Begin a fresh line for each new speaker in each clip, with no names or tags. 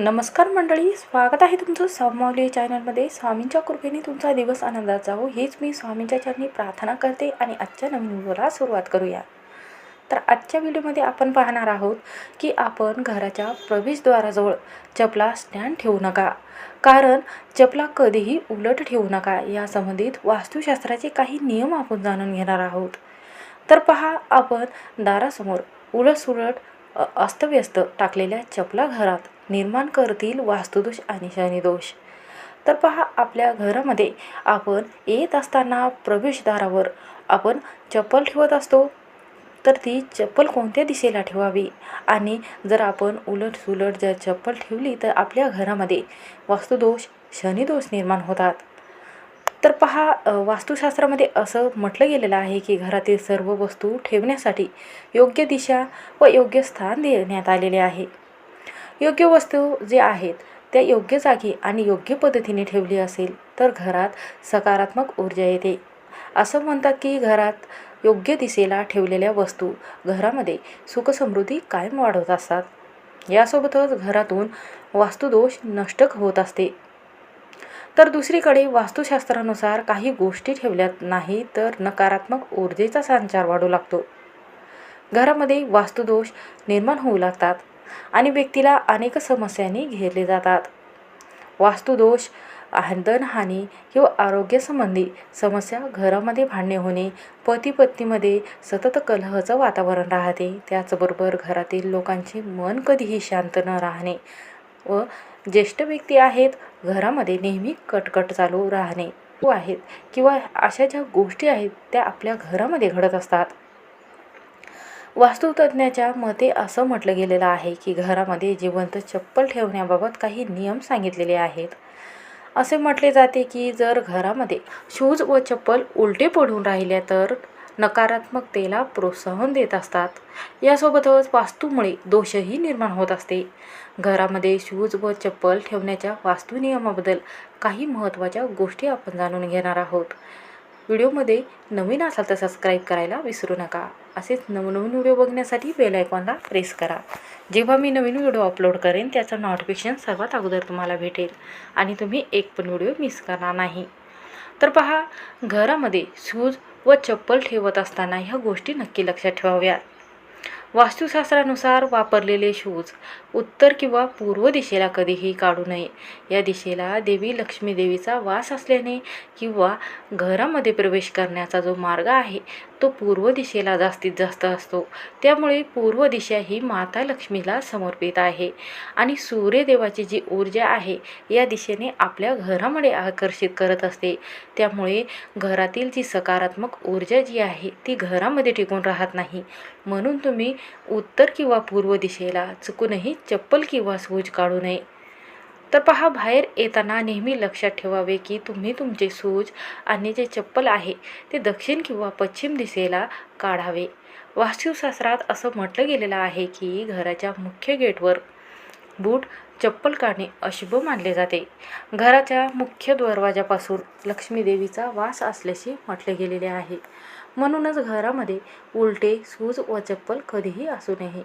नमस्कार मंडळी स्वागत आहे तुमचं स्वामावली चॅनलमध्ये. स्वामींच्या कृपेने तुमचा दिवस आनंदात जावो. हेच मी स्वामींच्या चरणी प्रार्थना करते आणि आजच्या नवीन व्हिडिओला सुरुवात करूया. तर आजच्या व्हिडिओमध्ये आपण पाहणार आहोत की आपण घराच्या प्रवेशद्वाराजवळ चपला स्टँड ठेवू नका. कारण चपला कधीही उलट ठेवू नका. या संबंधित वास्तुशास्त्राचे काही नियम आपण जाणून घेणार आहोत. तर पहा आपण दारासमोर उलटसुलट अस्तव्यस्त टाकलेल्या चपला घरात. निर्माण करतील वास्तुदोष आणि शनिदोष. तर पहा आपल्या घरामध्ये आपण येत असताना प्रवेशद्वारावर आपण चप्पल ठेवत असतो. तर ती चप्पल कोणत्या दिशेला ठेवावी? आणि जर आपण उलट सुलट जर चप्पल ठेवली तर आपल्या घरामध्ये वास्तुदोष शनिदोष निर्माण होतात. तर पहा वास्तुशास्त्रामध्ये असं म्हटलं गेलेलं आहे की घरातील सर्व वस्तू ठेवण्यासाठी योग्य दिशा व योग्य स्थान देण्यात आलेले आहे. योग्य वस्तू जे आहेत त्या योग्य जागी आणि योग्य पद्धतीने ठेवली असेल तर घरात सकारात्मक ऊर्जा येते. असं म्हणतात की घरात योग्य दिशेला ठेवलेल्या वस्तू घरामध्ये सुखसमृद्धी कायम वाढवत असतात. यासोबतच घरातून वास्तुदोष नष्ट होत असते. तर दुसरीकडे वास्तुशास्त्रानुसार काही गोष्टी ठेवल्यात नाही तर नकारात्मक ऊर्जेचा संचार वाढू लागतो. घरामध्ये वास्तुदोष निर्माण होऊ लागतात. आणि व्यक्तीला अनेक समस्यांनी घेरले जातात. वास्तुदोष धनहानी किंवा आरोग्यासंबंधी समस्या घरामध्ये भांडणे होणे पती पत्नीमध्ये सतत कलहचं वातावरण राहते त्याचबरोबर घरातील लोकांचे मन कधीही शांत न राहणे व ज्येष्ठ व्यक्ती आहेत घरामध्ये नेहमी कटकट चालू राहणे व आहेत किंवा अशा ज्या गोष्टी आहेत त्या आपल्या घरामध्ये घडत असतात. वास्तुतज्ञाच्या मते असं म्हटलं गेलेलं आहे की घरामध्ये जिवंत चप्पल ठेवण्याबाबत काही नियम सांगितलेले आहेत. असे म्हटले जाते की जर घरामध्ये शूज व चप्पल उलटे पडून राहिल्या तर नकारात्मकतेला प्रोत्साहन देत असतात. यासोबतच वास्तूमुळे दोषही निर्माण होत असते. घरामध्ये शूज व चप्पल ठेवण्याच्या वास्तू नियमाबद्दल काही महत्त्वाच्या गोष्टी आपण जाणून घेणार आहोत. व्हिडिओमध्ये नवीन असाल तर सबस्क्राईब करायला विसरू नका. असेच नवनवीन व्हिडिओ बघण्यासाठी बेल आयकॉनला प्रेस करा. जेव्हा मी नवीन व्हिडिओ अपलोड करेन त्याचं नोटिफिकेशन सर्वात अगोदर तुम्हाला भेटेल आणि तुम्ही एक पण व्हिडिओ मिस करणार नाही. तर पहा घरामध्ये शूज व चप्पल ठेवत असताना ह्या गोष्टी नक्की लक्षात ठेवाव्यात. वास्तुशास्त्रानुसार वापरलेले शूज उत्तर किंवा पूर्व दिशेला कधीही काढू नये. या दिशेला देवी लक्ष्मी देवीचा वास असल्याने किंवा घरामध्ये प्रवेश करण्याचा जो मार्ग आहे तो पूर्व दिशेला जास्तीत जास्त असतो. त्यामुळे पूर्व दिशा ही माता लक्ष्मीला समर्पित आहे. आणि सूर्यदेवाची जी ऊर्जा आहे या दिशेने आपल्या घरामध्ये आकर्षित करत असते. त्यामुळे घरातील जी सकारात्मक ऊर्जा जी आहे ती घरामध्ये टिकून राहत नाही. म्हणून तुम्ही उत्तर किंवा पूर्व दिशेला चुकूनही चप्पल किंवा सूज काढू नये. तर पहा बाहेर येताना नेहमी लक्षात ठेवावे की तुम्ही तुमचे सूज आणि जे चप्पल आहे ते दक्षिण किंवा पश्चिम दिशेला काढावे. वास्तुशास्त्रात असं म्हटलं गेलेलं आहे की घराच्या मुख्य गेटवर बूट चप्पल काढणे अशुभ मानले जाते. घराच्या मुख्य दरवाजापासून लक्ष्मीदेवीचा वास असल्याचे म्हटले गेलेले आहे. म्हणूनच घरामध्ये उलटे सूज व चप्पल कधीही असू नये.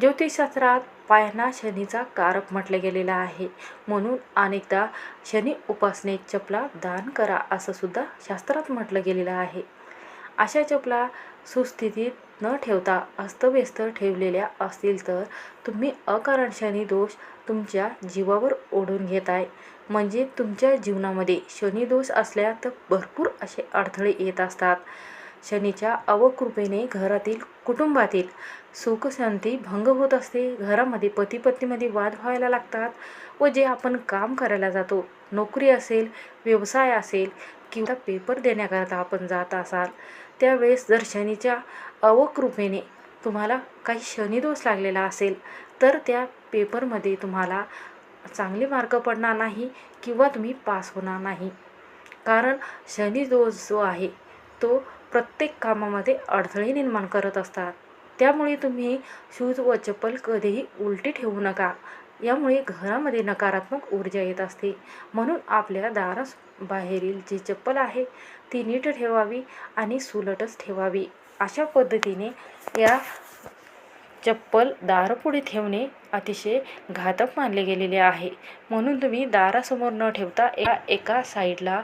ज्योतिषशास्त्रात पायांना शनीचा कारक म्हटले गेलेला आहे. म्हणून अनेकदा शनी उपासनेत चपला दान करा असं सुद्धा शास्त्रात म्हटलं गेलेलं आहे. अशा चपला सुस्थितीत न ठेवता अस्तव्यस्त ठेवलेल्या असतील तर तुम्ही अकारण शनी दोष तुमच्या जीवावर ओढून घेत आहे म्हणजे तुमच्या जीवनामध्ये शनी दोष असल्या तर भरपूर असे अडथळे येत असतात. शनीच्या अवकृपेने घरातील कुटुंबातील सुखशांती भंग होत असते. घरामध्ये पती पत्नीमध्ये वाद व्हायला लागतात व जे आपण काम करायला जातो नोकरी असेल व्यवसाय असेल किंवा पेपर देण्याकरता आपण जात असाल त्यावेळेस जर शनीच्या अवकृपेने तुम्हाला काही शनिदोष लागलेला असेल तर त्या पेपरमध्ये तुम्हाला चांगले मार्क पडणार नाही किंवा तुम्ही पास होणार नाही. कारण शनी दोष जो आहे तो प्रत्येक कामामध्ये अडथळे निर्माण करत असतात. त्यामुळे तुम्ही शूज व चप्पल कधीही उलटी ठेवू नका. यामुळे घरामध्ये नकारात्मक ऊर्जा येत असते. म्हणून आपल्या दारास बाहेरील जी चप्पल आहे ती नीट ठेवावी आणि सुलटच ठेवावी. अशा पद्धतीने या चप्पल दारापुढे ठेवणे अतिशय घातक मानले गेलेले आहे. म्हणून तुम्ही दारासमोर न ठेवता एका एका साईडला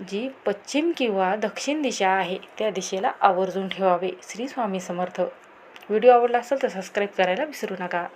जी पश्चिम किंवा दक्षिण दिशा आहे त्या दिशेला आवर्जून ठेवावे. श्री स्वामी समर्थ. व्हिडिओ आवडला असेल तर सबस्क्राईब करायला विसरू नका.